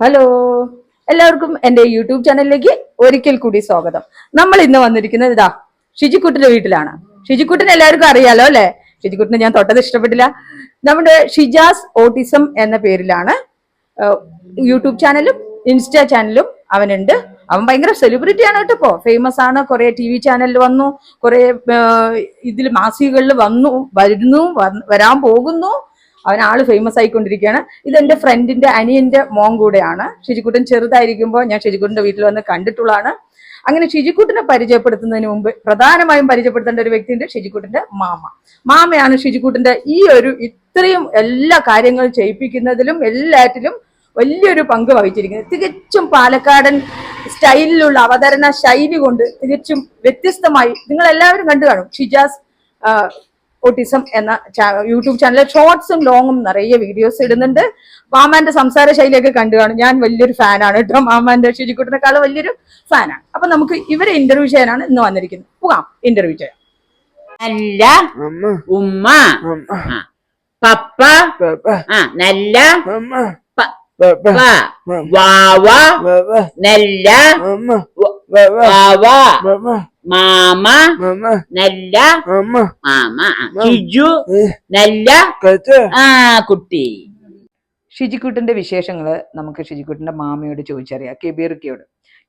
Hello എല്ലാവർക്കും എന്റെ YouTube ചാനലിലേക്ക് ഒരിക്കൽ കൂടി സ്വാഗതം. നമ്മൾ ഇന്ന് വന്നിരിക്കുന്നത് ഇതാ ഷിജിക്കുട്ടിന്റെ വീട്ടിലാണ്. ഷിജിക്കുട്ടിനെ എല്ലാവർക്കും അറിയാലോ അല്ലെ? ഷിജിക്കുട്ടിനെ ഞാൻ തൊട്ടത് ഇഷ്ടപ്പെട്ടില്ല. നമ്മുടെ ഷിജാസ് ഓട്ടിസം എന്ന പേരിലാണ് യൂട്യൂബ് ചാനലും ഇൻസ്റ്റാ ചാനലും അവനുണ്ട്. അവൻ ഭയങ്കര സെലിബ്രിറ്റി ആണ് കേട്ടോ ഇപ്പോൾ ഫേമസ് ആണ്. കുറെ ടി വി ചാനലിൽ വന്നു. കുറെ ഇതിൽ മാസികകളിൽ വന്നു വരുന്നു വരാൻ പോകുന്നു. അവൻ ആൾ ഫേമസ് ആയിക്കൊണ്ടിരിക്കുകയാണ്. ഇത് എന്റെ ഫ്രണ്ടിന്റെ അനിയന്റെ മോൻ കൂടെയാണ്. ഷിജിക്കുട്ടൻ ചെറുതായിരിക്കുമ്പോൾ ഞാൻ ഷിജിക്കുട്ടന്റെ വീട്ടിൽ വന്ന് കണ്ടിട്ടുള്ളതാണ്. അങ്ങനെ ഷിജിക്കുട്ടനെ പരിചയപ്പെടുത്തുന്നതിന് മുമ്പ് പ്രധാനമായും പരിചയപ്പെടുത്തേണ്ട ഒരു വ്യക്തിയുണ്ട് ഷിജിക്കുട്ടന്റെ മാമ. മാമയാണ് ഷിജിക്കുട്ടന്റെ ഈ ഒരു ഇത്രയും എല്ലാ കാര്യങ്ങളും ചെയ്യിപ്പിക്കുന്നതിലും എല്ലാറ്റിലും വലിയൊരു പങ്ക് വഹിച്ചിരിക്കുന്നത്. തികച്ചും പാലക്കാടൻ സ്റ്റൈലിലുള്ള അവതരണ ശൈലി കൊണ്ട് തികച്ചും വ്യത്യസ്തമായി നിങ്ങൾ എല്ലാവരും കണ്ടു കാണും. ഷിജാസ് ഓട്ടിസം എന്ന യൂട്യൂബ് ചാനലിൽ ഷോർട്സും ലോങ്ങും നിറയെ വീഡിയോസ് ഇടുന്നുണ്ട്. മാമാന്റെ സംസാര ശൈലിയൊക്കെ കണ്ടു കാണും. ഞാൻ വലിയൊരു ഫാനാണ് കേട്ടോ മാമാന്റെ കാല വലിയൊരു ഫാനാണ് അപ്പൊ നമുക്ക് ഇവരെ ഇന്റർവ്യൂ ചെയ്യാനാണ് ഇന്ന് വന്നിരിക്കുന്നത്. പോകാം ഇന്റർവ്യൂ ചെയ്യാം. നല്ല അമ്മ. ഉമ്മ. പപ്പ. നല്ല വാവ. നല്ല വാവ. മാമ നല്ല അമ്മ മാമ ഷിജു നല്ല ആ കുട്ടി. ഷിജിക്കുട്ടിന്റെ വിശേഷങ്ങൾ നമുക്ക് ഷിജിക്കുട്ടിന്റെ മാമയോട് ചോദിച്ചറിയാം കെബീർക്കയോട്.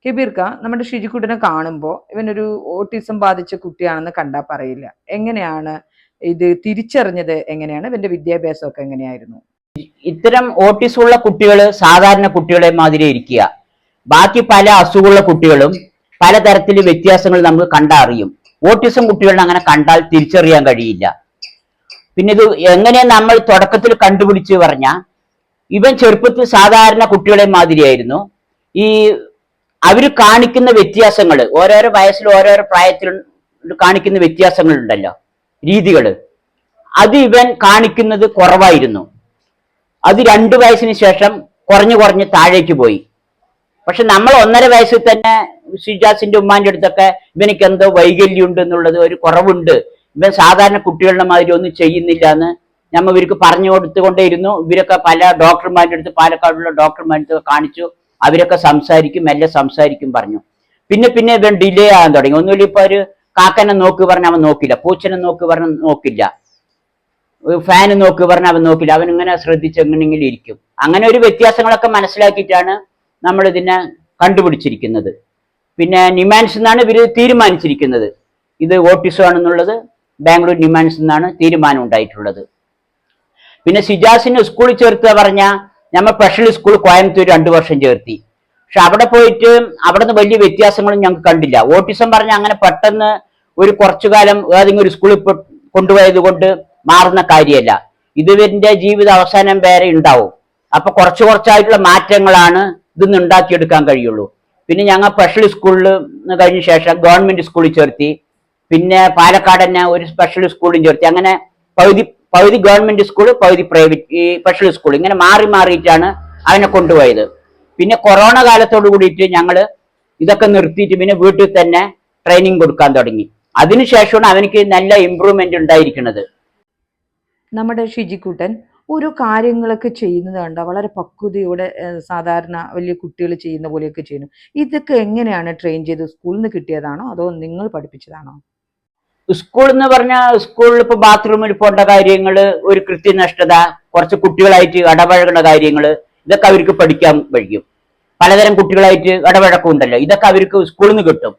കെബീർക്ക നമ്മുടെ ഷിജിക്കുട്ടിനെ കാണുമ്പോൾ ഇവനൊരു ഓട്ടിസം ബാധിച്ച കുട്ടിയാണെന്ന് കണ്ടാൽ പറയില്ല. എങ്ങനെയാണ് ഇത് തിരിച്ചറിഞ്ഞത്? എങ്ങനെയാണ്? ഇവന്റെ വിദ്യാഭ്യാസമൊക്കെ എങ്ങനെയായിരുന്നു? ഇത്തരം ഓട്ടിസം ഉള്ള കുട്ടികൾ സാധാരണ കുട്ടികളെ മാതിരി ഇരിക്കുക ബാക്കി പല അസുഖമുള്ള കുട്ടികളും പലതരത്തിൽ വ്യത്യാസങ്ങൾ നമുക്ക് കണ്ടറിയും. ഓട്ടിസം കുട്ടികളെ അങ്ങനെ കണ്ടാൽ തിരിച്ചറിയാൻ കഴിയില്ല. പിന്നെ ഇത് എങ്ങനെ നമ്മൾ തുടക്കത്തിൽ കണ്ടുപിടിച്ച് പറഞ്ഞ ഇവൻ ചെറുപ്പത്തിൽ സാധാരണ കുട്ടികളെ മാതിരിയായിരുന്നു. ഈ അവർ കാണിക്കുന്ന വ്യത്യാസങ്ങൾ ഓരോരോ വയസ്സിൽ ഓരോരോ പ്രായത്തിൽ കാണിക്കുന്ന വ്യത്യാസങ്ങൾ ഉണ്ടല്ലോ രീതികൾ അത് ഇവൻ കാണിക്കുന്നത് കുറവായിരുന്നു. അത് രണ്ടു വയസ്സിന് ശേഷം കുറഞ്ഞു കുറഞ്ഞ് താഴേക്ക് പോയി. പക്ഷെ നമ്മൾ ഒന്നര വയസ്സിൽ തന്നെ ഷിജാസിന്റെ ഉമ്മാന്റെ അടുത്തൊക്കെ ഇവനിക്ക് എന്തോ വൈകല്യം ഉണ്ട് എന്നുള്ളത് ഒരു കുറവുണ്ട്. ഇവൻ സാധാരണ കുട്ടികളുടെ മാതിരി ഒന്നും ചെയ്യുന്നില്ല എന്ന് നമ്മൾ ഇവർക്ക് പറഞ്ഞു കൊടുത്തുകൊണ്ടേയിരുന്നു. ഇവരൊക്കെ പല ഡോക്ടർമാരുടെ അടുത്ത് പാലക്കാടുള്ള ഡോക്ടർമാരുടെ അടുത്ത് കാണിച്ചു. അവരൊക്കെ സംസാരിക്കും മെല്ലെ സംസാരിക്കും പറഞ്ഞു. പിന്നെ പിന്നെ ഇവൻ ഡിലേ ആകാൻ തുടങ്ങി. ഒന്നുമില്ല ഇപ്പൊ ഒരു കാക്കനെ നോക്കി പറഞ്ഞ അവൻ നോക്കില്ല പൂച്ചനെ നോക്കി പറഞ്ഞ നോക്കില്ല ഫാന് നോക്കി പറഞ്ഞ അവൻ നോക്കില്ല. അവൻ ഇങ്ങനെ ശ്രദ്ധിച്ച് ഇരിക്കും. അങ്ങനെ ഒരു വ്യത്യാസങ്ങളൊക്കെ മനസ്സിലാക്കിയിട്ടാണ് നമ്മൾ ഇതിനെ കണ്ടുപിടിച്ചിരിക്കുന്നത്. പിന്നെ നിമാൻസ് എന്നാണ് ഇവർ തീരുമാനിച്ചിരിക്കുന്നത്. ഇത് ഓട്ടിസം ആണെന്നുള്ളത് ബാംഗ്ലൂർ നിമാൻസ് എന്നാണ് തീരുമാനം ഉണ്ടായിട്ടുള്ളത്. പിന്നെ സിജാസിനെ സ്കൂളിൽ ചേർത്ത് പറഞ്ഞാൽ നമ്മൾ സ്പെഷ്യൽ സ്കൂൾ കോയമ്പത്തൂർ രണ്ടു വർഷം ചേർത്തി. പക്ഷെ അവിടെ പോയിട്ട് അവിടെ നിന്ന് വലിയ വ്യത്യാസങ്ങളും ഞങ്ങൾക്ക് കണ്ടില്ല. ഓട്ടിസം പറഞ്ഞാൽ അങ്ങനെ പെട്ടെന്ന് ഒരു കുറച്ചു കാലം ഏതെങ്കിലും ഒരു സ്കൂളിൽ കൊണ്ടുപോയത് കൊണ്ട് മാറുന്ന കാര്യമല്ല. ഇത് ജീവിത അവസാനം വരെ ഉണ്ടാവും. അപ്പൊ കുറച്ച് കുറച്ചായിട്ടുള്ള മാറ്റങ്ങളാണ് ഇതൊന്ന് ഉണ്ടാക്കിയെടുക്കാൻ കഴിയുള്ളൂ. പിന്നെ ഞങ്ങൾ സ്പെഷ്യൽ സ്കൂളിൽ കഴിഞ്ഞ ശേഷം ഗവൺമെന്റ് സ്കൂളിൽ ചേർത്തി. പിന്നെ പാലക്കാട് തന്നെ ഒരു സ്പെഷ്യൽ സ്കൂളിൽ ചേർത്തി. അങ്ങനെ പകുതി പകുതി ഗവൺമെന്റ് സ്കൂൾ പകുതി പ്രൈവറ്റ് ഈ സ്പെഷ്യൽ സ്കൂൾ ഇങ്ങനെ മാറി മാറിയിട്ടാണ് അവനെ കൊണ്ടുപോയത്. പിന്നെ കൊറോണ കാലത്തോട് കൂടിയിട്ട് ഞങ്ങൾ ഇതൊക്കെ നിർത്തിയിട്ട് പിന്നെ വീട്ടിൽ തന്നെ ട്രെയിനിങ് കൊടുക്കാൻ തുടങ്ങി. അതിനുശേഷമാണ് അവനിക്ക് നല്ല ഇമ്പ്രൂവ്മെന്റ് ഉണ്ടായിരിക്കുന്നത് നമ്മുടെ ഷിജിക്കുട്ടൻ ഓരോ കാര്യങ്ങളൊക്കെ ചെയ്യുന്നത് കണ്ട? വളരെ പക്വതയോടെ സാധാരണ വലിയ കുട്ടികൾ ചെയ്യുന്ന പോലെയൊക്കെ ചെയ്യുന്നു. ഇതൊക്കെ എങ്ങനെയാണ് ട്രെയിൻ ചെയ്ത് സ്കൂളിൽ നിന്ന് കിട്ടിയതാണോ? അതോ നിങ്ങൾ പഠിപ്പിച്ചതാണോ? സ്കൂൾ എന്ന് പറഞ്ഞാൽ സ്കൂളിൽ ഇപ്പൊ ബാത്റൂമിൽ പോകേണ്ട കാര്യങ്ങൾ ഒരു കൃത്യനിഷ്ഠത കുറച്ച് കുട്ടികളായിട്ട് ഇടപഴകേണ്ട കാര്യങ്ങൾ ഇതൊക്കെ അവർക്ക് പഠിക്കാൻ കഴിയും. പലതരം കുട്ടികളായിട്ട് ഇടപഴക്കം ഉണ്ടല്ലോ ഇതൊക്കെ അവർക്ക് സ്കൂളിൽ നിന്ന് കിട്ടും.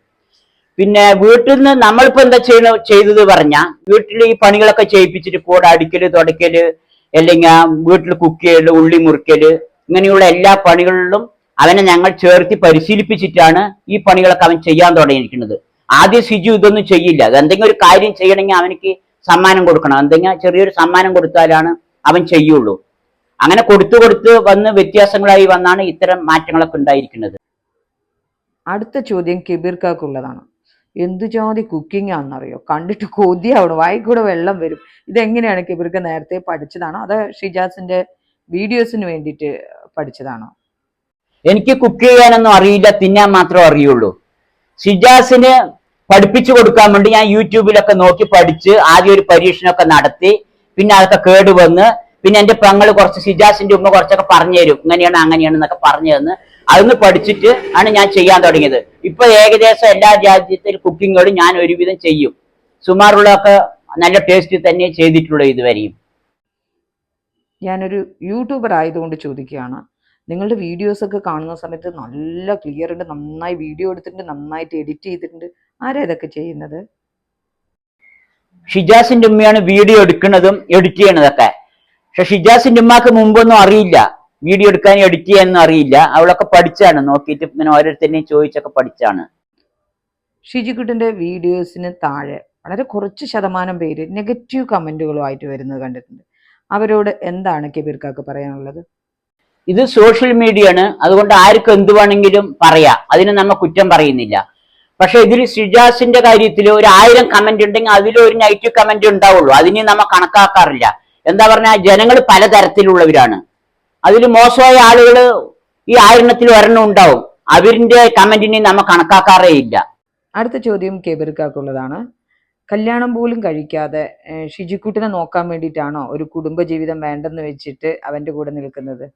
പിന്നെ വീട്ടിൽ നിന്ന് നമ്മളിപ്പോ എന്താ ചെയ്യണ ചെയ്തത് പറഞ്ഞാൽ വീട്ടിൽ ഈ പണികളൊക്കെ ചെയ്യിപ്പിച്ചിട്ട് കൂടെ അടിക്കൽ തുടയ്ക്കൽ അല്ലെങ്കിൽ വീട്ടിൽ കുക്ക് ചെയ്യൽ ഉള്ളി മുറിക്കൽ ഇങ്ങനെയുള്ള എല്ലാ പണികളിലും അവനെ ഞങ്ങൾ ചേർത്തി പരിശീലിപ്പിച്ചിട്ടാണ് ഈ പണികളൊക്കെ അവൻ ചെയ്യാൻ തുടങ്ങിയിരിക്കുന്നത്. ആദ്യം സിജു ഇതൊന്നും ചെയ്യില്ല. എന്തെങ്കിലും ഒരു കാര്യം ചെയ്യണമെങ്കിൽ അവനിക്ക് സമ്മാനം കൊടുക്കണം. എന്തെങ്കിലും ചെറിയൊരു സമ്മാനം കൊടുത്താലാണ് അവൻ ചെയ്യുള്ളൂ. അങ്ങനെ കൊടുത്തു കൊടുത്ത് വന്ന് വ്യത്യാസങ്ങളായി വന്നാണ് ഇത്തരം മാറ്റങ്ങളൊക്കെ ഉണ്ടായിരിക്കുന്നത്. അടുത്ത ചോദ്യം കെബീർക്കാക്കുള്ളതാണ്. എന്തു ജാതി കുക്കിംഗ് ആണെന്നറിയോ? കണ്ടിട്ട് കൊതിയാവണം വായി കൂടെ വെള്ളം വരും. ഇതെങ്ങനെയാണ് ഇവർക്ക് നേരത്തെ പഠിച്ചതാണോ? അതോ ഷിജാസിന്റെ വീഡിയോസിന് വേണ്ടിയിട്ട് പഠിച്ചതാണോ? എനിക്ക് കുക്ക് ചെയ്യാനൊന്നും അറിയില്ല. തിന്നാൻ മാത്രമേ അറിയുള്ളൂ. ഷിജാസിന് പഠിപ്പിച്ചു കൊടുക്കാൻ വേണ്ടി ഞാൻ യൂട്യൂബിലൊക്കെ നോക്കി പഠിച്ച് ആദ്യം ഒരു പരീക്ഷണമൊക്കെ നടത്തി പിന്നെ അതൊക്കെ കേടുവന്ന് പിന്നെ എന്റെ പെങ്ങൾ കുറച്ച് ഷിജാസിന്റെ ഉമ്മ കുറച്ചൊക്കെ പറഞ്ഞു തരും ഇങ്ങനെയാണ് അങ്ങനെയാണ് എന്നൊക്കെ പറഞ്ഞു തന്ന് അതൊന്ന് പഠിച്ചിട്ട് ആണ് ഞാൻ ചെയ്യാൻ തുടങ്ങിയത്. ഇപ്പൊ ഏകദേശം എല്ലാ രാജ്യത്തിൽ കുക്കിങ്ങുകളും ഞാൻ ഒരുവിധം ചെയ്യും. സുമാറുള്ളതൊക്കെ നല്ല ടേസ്റ്റ് തന്നെ ചെയ്തിട്ടുള്ളൂ ഇതുവരെയും. ഞാനൊരു യൂട്യൂബർ ആയതുകൊണ്ട് ചോദിക്കുകയാണ്. നിങ്ങളുടെ വീഡിയോസ് ഒക്കെ കാണുന്ന സമയത്ത് നല്ല ക്ലിയർ ഉണ്ട് നന്നായി വീഡിയോ എടുത്തിട്ടുണ്ട് നന്നായിട്ട് എഡിറ്റ് ചെയ്തിട്ടുണ്ട്. ആരാ ഇതൊക്കെ ചെയ്യുന്നത്? ഷിജാസിന്റെ ഉമ്മയാണ് വീഡിയോ എടുക്കുന്നതും എഡിറ്റ് ചെയ്യണതൊക്കെ. പക്ഷെ ഷിജാസിന്റെ ഉമ്മാക്ക് മുമ്പൊന്നും അറിയില്ല. വീഡിയോ എടുക്കാനും എഡിറ്റ് ചെയ്യാനൊന്നും അറിയില്ല. അവളൊക്കെ പഠിച്ചാണ്. നോക്കിയിട്ട് ഇങ്ങനെ ഓരോരുത്തരെയും ചോദിച്ചൊക്കെ പഠിച്ചാണ്. ഷിജിക്കുട്ടിന്റെ വീഡിയോസിന് താഴെ വളരെ കുറച്ച് ശതമാനം പേര് നെഗറ്റീവ് കമന്റുകളുമായിട്ട് വരുന്നത് കണ്ടിട്ടുണ്ട്. അവരോട് എന്താണ് കബീർക്കാക്ക് പറയാനുള്ളത്? ഇത് സോഷ്യൽ മീഡിയ ആണ്. അതുകൊണ്ട് ആർക്കും എന്ത് വേണമെങ്കിലും പറയാം. അതിന് നമ്മ കുറ്റം പറയുന്നില്ല. പക്ഷെ ഇതിൽ ഷിജാസിന്റെ കാര്യത്തിൽ ഒരു ആയിരം കമന്റ് ഉണ്ടെങ്കിൽ അതിൽ ഒരു നെഗറ്റീവ് കമന്റ് ഉണ്ടാവുള്ളൂ. അതിനെ നമ്മ കണക്കാക്കാറില്ല. എന്താ പറഞ്ഞാൽ ജനങ്ങൾ പലതരത്തിലുള്ളവരാണ്. അതിൽ മോശമായ ആളുകൾ ഈ ആയിരണത്തിൽ ഒരെണ്ണം ഉണ്ടാവും. അവരിന്റെ കമന്റിനെ നമ്മൾ കണക്കാക്കാറേ ഇല്ല. അടുത്ത ചോദ്യം കേബർക്കാക്കുള്ളതാണ് കല്യാണം പോലും കഴിക്കാതെ ഷിജിക്കുട്ടിനെ നോക്കാൻ വേണ്ടിയിട്ടാണോ ഒരു കുടുംബജീവിതം വേണ്ടെന്ന് വെച്ചിട്ട് അവന്റെ കൂടെ നിൽക്കുന്നത്?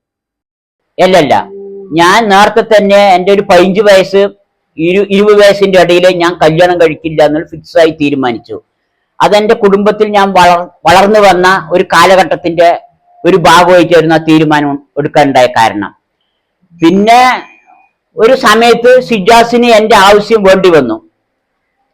അല്ലല്ല ഞാൻ നേരത്തെ തന്നെ എന്റെ ഒരു പതിനഞ്ച് വയസ്സ് ഇരു ഇരുപത് വയസ്സിന്റെ ഇടയിൽ ഞാൻ കല്യാണം കഴിക്കില്ല എന്നുള്ള ഫിക്സായി ആയി തീരുമാനിച്ചു. അതെന്റെ കുടുംബത്തിൽ ഞാൻ വളർ വളർന്നു വന്ന ഒരു കാലഘട്ടത്തിന്റെ ഒരു ഭാഗമായിട്ടായിരുന്നു ആ തീരുമാനം എടുക്കാനുണ്ടായ കാരണം. പിന്നെ ഒരു സമയത്ത് സിജാസിന് എന്റെ ആവശ്യം വേണ്ടി വന്നു.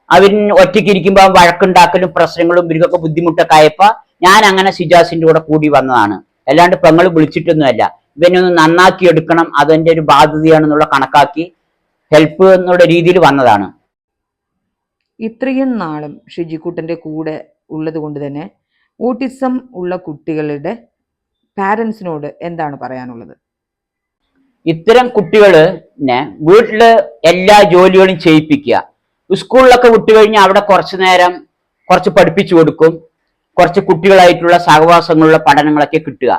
അവരിന് ഒറ്റയ്ക്ക് ഇരിക്കുമ്പോൾ വഴക്കുണ്ടാക്കലും പ്രശ്നങ്ങളും ഇവർക്കൊക്കെ ബുദ്ധിമുട്ടൊക്കെ ആയപ്പോ ഞാൻ അങ്ങനെ സിജാസിന്റെ കൂടെ കൂടി വന്നതാണ്. അല്ലാണ്ട് പെങ്ങൾ വിളിച്ചിട്ടൊന്നുമല്ല. ഇവനെ ഒന്ന് നന്നാക്കി എടുക്കണം അതെന്റെ ഒരു ബാധ്യതയാണെന്നുള്ള കണക്കാക്കി ഹെൽപ്പ് എന്നുള്ള രീതിയിൽ വന്നതാണ്. ഇത്രയും നാളും ഷിജിക്കുട്ടന്റെ കൂടെ ഉള്ളത് കൊണ്ട് തന്നെ ഓട്ടിസം ഉള്ള കുട്ടികളുടെ പാരൻസിനോട് എന്താണ് പറയാനുള്ളത്? ഇത്തരം കുട്ടികൾ വീട്ടിൽ എല്ലാ ജോലികളും ചെയ്യിപ്പിക്കുക. സ്കൂളിലൊക്കെ വിട്ടു കഴിഞ്ഞാൽ അവിടെ കുറച്ചു നേരം കുറച്ച് പഠിപ്പിച്ചു കൊടുക്കും. കുറച്ച് കുട്ടികളായിട്ടുള്ള സഹവാസങ്ങളുള്ള പഠനങ്ങളൊക്കെ കിട്ടുക.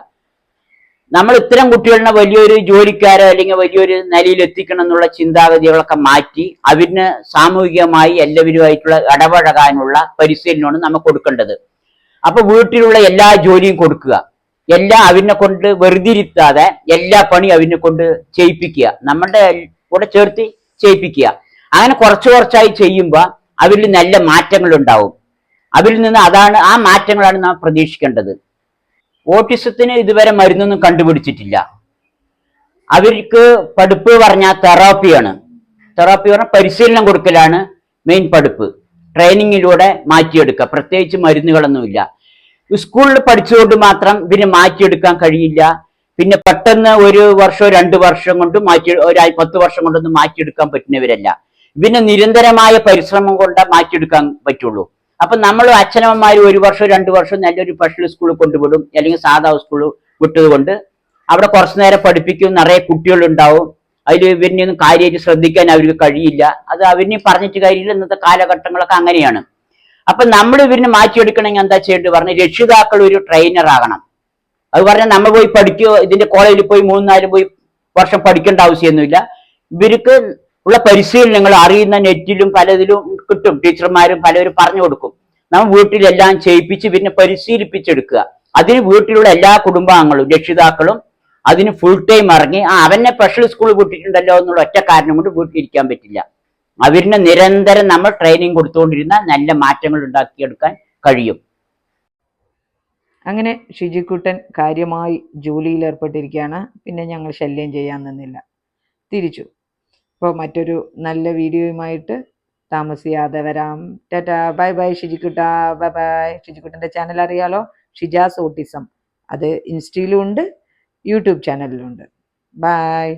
നമ്മൾ ഇത്തരം കുട്ടികളിനെ വലിയൊരു ജോലിക്കാരോ അല്ലെങ്കിൽ വലിയൊരു നിലയിൽ എത്തിക്കണം എന്നുള്ള ചിന്താഗതികളൊക്കെ മാറ്റി അവരിന് സാമൂഹികമായി എല്ലാവരുമായിട്ടുള്ള ഇടപഴകാനുള്ള പരിശീലനമാണ് നമ്മൾ കൊടുക്കേണ്ടത്. അപ്പൊ വീട്ടിലുള്ള എല്ലാ ജോലിയും കൊടുക്കുക. എല്ലാം അവനെ കൊണ്ട് വെറുതിരുത്താതെ എല്ലാ പണി അവനെ കൊണ്ട് ചെയ്യിപ്പിക്കുക. നമ്മളുടെ കൂടെ ചേർത്ത് ചെയ്യിപ്പിക്കുക. അങ്ങനെ കുറച്ച് കുറച്ചായി ചെയ്യുമ്പോൾ അവരിൽ നല്ല മാറ്റങ്ങൾ ഉണ്ടാവും അവരിൽ നിന്ന് അതാണ് ആ മാറ്റങ്ങളാണ് നാം പ്രതീക്ഷിക്കേണ്ടത്. ഓട്ടിസത്തിന് ഇതുവരെ മരുന്നൊന്നും കണ്ടുപിടിച്ചിട്ടില്ല. അവർക്ക് പഠിപ്പ് പറഞ്ഞ തെറാപ്പിയാണ്. തെറാപ്പി പറഞ്ഞാൽ പരിശീലനം കൊടുക്കലാണ് മെയിൻ പഠിപ്പ്. ട്രെയിനിങ്ങിലൂടെ മാറ്റിയെടുക്കുക. പ്രത്യേകിച്ച് മരുന്നുകളൊന്നുമില്ല. സ്കൂളിൽ പഠിച്ചുകൊണ്ട് മാത്രം ഇതിനെ മാറ്റിയെടുക്കാൻ കഴിയില്ല. പിന്നെ പെട്ടെന്ന് ഒരു വർഷം രണ്ട് വർഷം കൊണ്ട് മാറ്റി ഒരു പത്ത് വർഷം കൊണ്ടൊന്നും മാറ്റിയെടുക്കാൻ പറ്റുന്നവരല്ല. പിന്നെ നിരന്തരമായ പരിശ്രമം കൊണ്ട് മാറ്റിയെടുക്കാൻ പറ്റുള്ളൂ. അപ്പൊ നമ്മൾ അച്ഛനമ്മമാർ ഒരു വർഷം രണ്ട് വർഷം നല്ലൊരു സ്പെഷ്യൽ സ്കൂളിൽ കൊണ്ടുവിടും അല്ലെങ്കിൽ സാധാ സ്കൂൾ വിട്ടതുകൊണ്ട് അവിടെ കുറച്ചു നേരം പഠിപ്പിക്കും നിറയെ കുട്ടികളുണ്ടാവും. അതിൽ ഇവരിനൊന്നും കാര്യമായിട്ട് ശ്രദ്ധിക്കാൻ അവർക്ക് കഴിയില്ല. അത് അവരിനെ പറഞ്ഞിട്ട് കാര്യമില്ല. ഇന്നത്തെ കാലഘട്ടങ്ങളൊക്കെ അങ്ങനെയാണ്. അപ്പൊ നമ്മൾ മാറ്റി മാറ്റിയെടുക്കണമെങ്കിൽ എന്താ ചെയ്യേണ്ടത് പറഞ്ഞു രക്ഷിതാക്കൾ ഒരു ട്രെയിനർ ആകണം. അത് പറഞ്ഞാൽ നമ്മൾ പോയി പഠിക്കുക ഇതിന്റെ കോളേജിൽ പോയി മൂന്ന് നാല് പോയി വർഷം പഠിക്കേണ്ട ആവശ്യമൊന്നുമില്ല. ഇവർക്ക് ഉള്ള പരിശീലനങ്ങൾ അറിയുന്ന നെറ്റിലും പലതിലും കിട്ടും. ടീച്ചർമാരും പലരും പറഞ്ഞു കൊടുക്കും. നമ്മൾ വീട്ടിലെല്ലാം ചെയ്യിപ്പിച്ച് പിന്നെ പരിശീലിപ്പിച്ചെടുക്കുക. അതിന് വീട്ടിലുള്ള എല്ലാ കുടുംബാംഗങ്ങളും രക്ഷിതാക്കളും അതിന് ഫുൾ ടൈം ഇറങ്ങി ആ അവനെ സ്പെഷ്യൽ സ്കൂളിൽ വിട്ടിട്ടുണ്ടല്ലോ എന്നുള്ള ഒറ്റ കാരണം കൊണ്ട് വീട്ടിലിരിക്കാൻ പറ്റില്ല. അവരിന് നിരന്തരം നമ്മൾ ട്രെയിനിങ് കൊടുത്തുകൊണ്ടിരുന്ന നല്ല മാറ്റങ്ങൾ ഉണ്ടാക്കിയെടുക്കാൻ കഴിയും. അങ്ങനെ ഷിജിക്കുട്ടൻ കാര്യമായി ജോലിയിൽ ഏർപ്പെട്ടിരിക്കുകയാണ്. പിന്നെ ഞങ്ങൾ ശല്യം ചെയ്യാൻ നിന്നില്ല. തിരിച്ചു. അപ്പോൾ മറ്റൊരു നല്ല വീഡിയോയുമായിട്ട് താമസിയാതെ വരാം ടാറ്റാ ബൈ ബൈ ഷിജിക്കുട്ട ബൈ ബൈ. ഷിജിക്കുട്ടന്റെ ചാനൽ അറിയാലോ? ഷിജാസ് ഓട്ടിസം. അത് ഇൻസ്റ്റയിലും ഉണ്ട് യൂട്യൂബ് ചാനലിലും ഉണ്ട്. ബൈ.